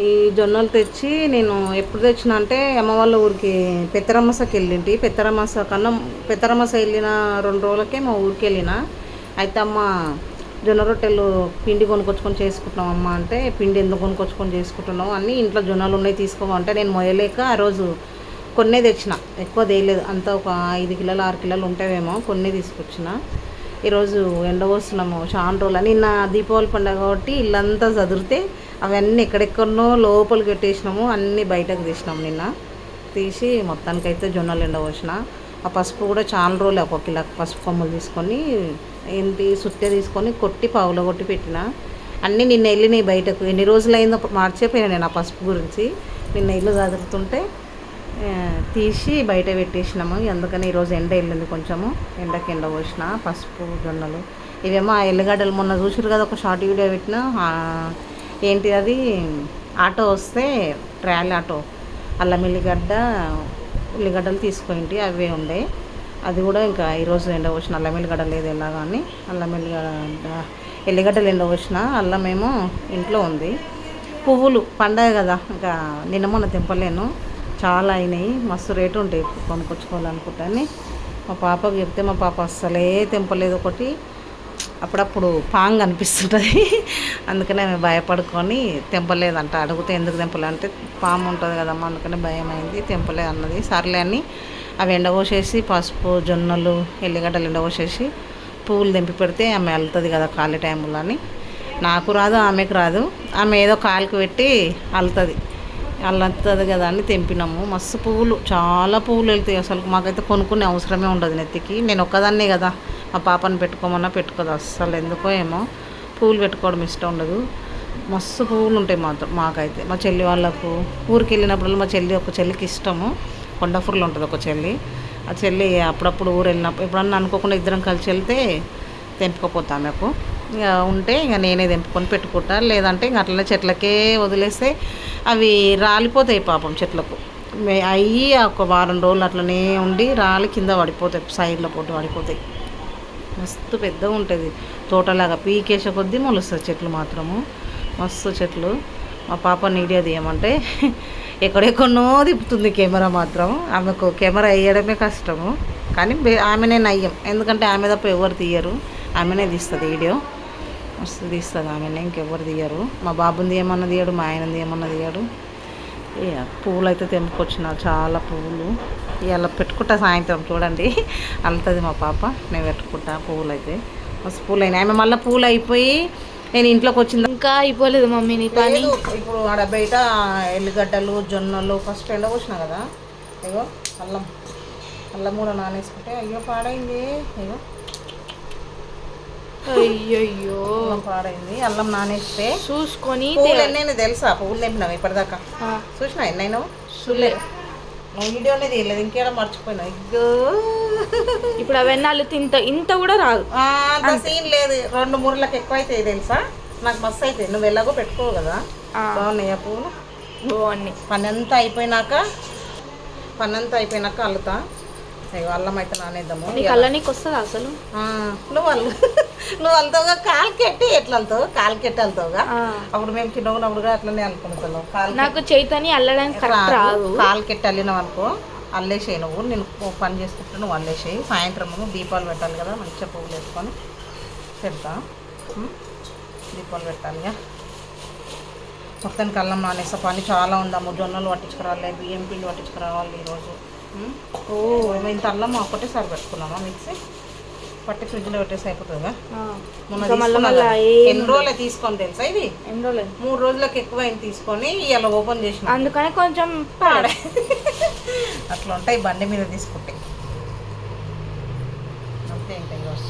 ఈ జొన్నలు తెచ్చి నేను ఎప్పుడు తెచ్చిన అంటే అమ్మ వాళ్ళ ఊరికి పెత్తరమసకి వెళ్ళింటి. పెత్తరమస కన్నా పెత్తరమస వెళ్ళిన రెండు రోజులకే మా ఊరికి వెళ్ళిన. అయితే అమ్మ జొన్న రొట్టెలు పిండి కొనుక్కొచ్చుకొని చేసుకుంటున్నాం అమ్మ అంటే పిండి ఎందుకు కొనుక్కొచ్చుకొని చేసుకుంటున్నాం అన్నీ ఇంట్లో జొన్నలు ఉన్నాయి తీసుకోమంటే నేను మొయ్యలేక ఆ రోజు కొన్నే తెచ్చిన. ఎక్కువ తేయలేదు అంతా ఒక ఐదు కిలోలు ఆరు కిలోలు ఉంటావేమో కొన్ని తీసుకొచ్చిన. ఈరోజు ఎండ పోస్తున్నాము చాలా రోజులు. నిన్న దీపావళి పండుగ కాబట్టి ఇల్లంతా చదిరితే అవన్నీ ఎక్కడెక్కడనో లోపలికి పెట్టేసినాము అన్నీ బయటకు తీసినాము నిన్న. తీసి మొత్తానికైతే జొన్నలు ఎండవచ్చిన ఆ పసుపు కూడా చాలా రోజులు ఒక కిలో పసుపు కొమ్మలు తీసుకొని ఏంటి సుత్తె తీసుకొని కొట్టి పావులో కొట్టి పెట్టిన. అన్నీ నిన్న వెళ్ళినాయి బయటకు. ఎన్ని రోజులు అయిందో మార్చేపోయినా నేను ఆ పసుపు గురించి. నిన్న ఇల్లు చదువుతుంటే తీసి బయట పెట్టేసినాము. అందుకని ఈరోజు ఎండ వెళ్ళింది కొంచెము. ఎండకి ఎండ పోసిన పసుపు జొన్నలు. ఇవేమో ఆ ఎల్లిగడ్డలు మొన్న చూసారు కదా ఒక షార్ట్ వీడియో పెట్టిన. ఏంటి అది? ఆటో వస్తే ట్రాలీ ఆటో. అల్లం ఎల్లిగడ్డ ఉల్లిగడ్డలు తీసుకోండి అవే ఉండే. అది కూడా ఇంకా ఈరోజు ఎండ పోసిన అల్లం ఎల్లిగడ్డ లేదు ఎలా కానీ. అల్లం ఎల్లిగడ్డ ఎల్లిగడ్డలు ఎండ పోసిన అల్లం ఏమో ఇంట్లో ఉంది. పువ్వులు పండగ కదా. ఇంకా నిన్న మొన్న తెంపలేను. చాలా అయినాయి. మస్తు రేటు ఉంటాయి కొనుక్కొచ్చుకోవాలనుకుంటాను. మా పాపకు చెప్తే మా పాప అస్సలే తెంపలేదు ఒకటి. అప్పుడప్పుడు పాంగ్ అనిపిస్తుంటుంది. అందుకనే ఆమె భయపడుకొని తెంపలేదంట. అడిగితే ఎందుకు తెంపలేదంటే పాము ఉంటుంది కదమ్మా అందుకని భయం అయింది తెంపలేదు అన్నది. సర్లే అని అవి ఎండగోసేసి పసుపు జొన్నలు ఎల్లిగడ్డలు ఎండగోసేసి పువ్వులు తెంపి పెడితే ఆమె వెళ్తుంది కదా ఖాళీ టైంలో అని. నాకు రాదు ఆమెకు రాదు. ఆమె ఏదో కాలుకి పెట్టి వెళ్తుంది అల్లుతుంది కదా అని తెంపినాము. మస్తు పువ్వులు చాలా పువ్వులు వెళ్తాయి అసలు. మాకైతే కొనుక్కునే అవసరమే ఉండదు నెత్తికి. నేను ఒక్కదాన్నే కదా. ఆ పాపని పెట్టుకోమన్నా పెట్టుకోదు. అస్సలు ఎందుకో ఏమో. పువ్వులు పెట్టుకోవడం ఇష్టం ఉండదు. మస్తు పువ్వులు ఉంటాయి మాత్రం మాకైతే. మా చెల్లి వాళ్ళకు. ఊరికి వెళ్ళినప్పుడు మా చెల్లి ఒక చెల్లికి ఇష్టము. కొండఫుర్లు ఉంటుంది ఒక చెల్లి. ఆ చెల్లి అప్పుడప్పుడు ఊరు వెళ్ళినప్పుడు ఎప్పుడన్నా అనుకోకుండా ఇద్దరం కలిసి వెళ్తే తెంపుకోపోతాం ఆమెకు. ఇక ఉంటే ఇక నేనే తెంపుకొని పెట్టుకుంటా. లేదంటే ఇంక అట్లనే చెట్లకే వదిలేస్తే అవి రాలిపోతాయి పాపం చెట్లకు. మే- అయ్యి ఒక వారం రోజులు అట్లనే ఉండి రాలి కింద పడిపోతాయి. సైడ్లో పోటీ పడిపోతాయి. మస్తు పెద్దగా ఉంటుంది. తోటలాగా పీకేసే కొద్దీ మొలుస్తుంది చెట్లు మాత్రము. మస్తు చెట్లు. మా పాప నీడియా తీయమంటే ఎక్కడెక్కడనో తిప్పుతుంది కెమెరా మాత్రం. ఆమెకు కెమెరా వేయడమే కష్టము. కానీ ఆమెనే నయ్యం. ఎందుకంటే ఆమె తప్ప ఎవరు తీయరు. ఆమెనే తీస్తుంది వీడియో. మస్తు తీస్తుంది ఆమెనే. ఇంకెవరు తీయరు. మా బాబుని ఏమన్నా తీయడు మా ఆయన ఏమన్నా తీయడు. పువ్వులు అయితే తెంపుకొచ్చిన చాలా పువ్వులు ఇవాళ పెట్టుకుంటా సాయంత్రం చూడండి. అల్లుతుంది మా పాప నేను పెట్టుకుంటా పువ్వులు అయితే మస్తు పూలు అయినాయి ఆమె మళ్ళీ పూలు అయిపోయి నేను ఇంట్లోకి వచ్చింది? ఇంకా అయిపోలేదు మమ్మీ నీ పని. ఇప్పుడు ఆడ బయట ఎల్లిగడ్డలు జొన్నలు ఫస్ట్ ఎండ పోసిన కదా. ఇగో అల్లం అల్లం కూడా నానేసుకుంటే అయ్యో పాడైంది. ఇగో. అయ్యయ్యో. అల్లం పాడైంది అల్లం నానేస్తే. చూసుకొని ఎన్నైనా తెలుసా? పువ్వులు తెంపినావు ఇప్పటిదాకా. చూసినా ఎన్నైనా? చూడలేదు నువ్వు వీడియోనే తీయలేదు ఇంకేడా మర్చిపోయినా? ఇప్పుడు అవన్నీ అల్లితే ఇంత ఇంత కూడా రాదు. అంత సీన్ లేదు. రెండు మూరలకు ఎక్కువ అవుతాయి తెలుసా? నాకు మస్తు అవుతాయి నువ్వు ఎలాగో పెట్టుకోవు కదా. ఆ, బాగున్నాయా పువ్వులు? బాగున్నాయి. పని అంతా అయిపోయినాక పని అంతా అయిపోయినాక అల్లుతా. అల్లం అయితే నానేద్దాము. నీకు వస్తుందా అసలు? నువ్వు అల్లు. నువ్వు అల్లుతావుగా? కాలు కెట్టి ఎట్లా అల్లుతావు? కాలు కెట్టి ఆ, అప్పుడు మేము చిన్నగా ఉన్నప్పుడు కూడా అట్లనే అనుకుంటాను కాలు నాకు చైతన్య అల్లడానికి రాదు. కాలు కెట్టి అల్లినావు అనుకో అల్లేసేయి నువ్వు. నేను పని చేసుకుంటే నువ్వు అల్లేసేయి. సాయంత్రం దీపాలు పెట్టాలి కదా మంచిగా పువ్వులు వేసుకొని పెడతా? దీపాలు పెట్టాలిగా మొత్తానికి అల్లం నానేస్తా. పని చాలా ఉందమ్మ. జొన్నలు పట్టించుకురావాలి బియ్యం పిండి పట్టించుకురావాలి ఈరోజు? ఓ ఇంత అల్లం ఒకటేసారి పెట్టుకున్నామా మిక్సీ? పట్టి ఫ్రిడ్జ్లో పెట్టేసి. ఏం ఎన్ని రోజులు తీసుకొని తెలుసా ఇది? ఎన్ని రోజులు? మూడు రోజులకు ఎక్కువ అయింది తీసుకొని ఇలా ఓపెన్ చేసిన. అందుకని కొంచెం పాడే. అట్లా ఉంటాయి బండి మీద తీసుకుంటే. అంతే ఇంకా ఈరోజు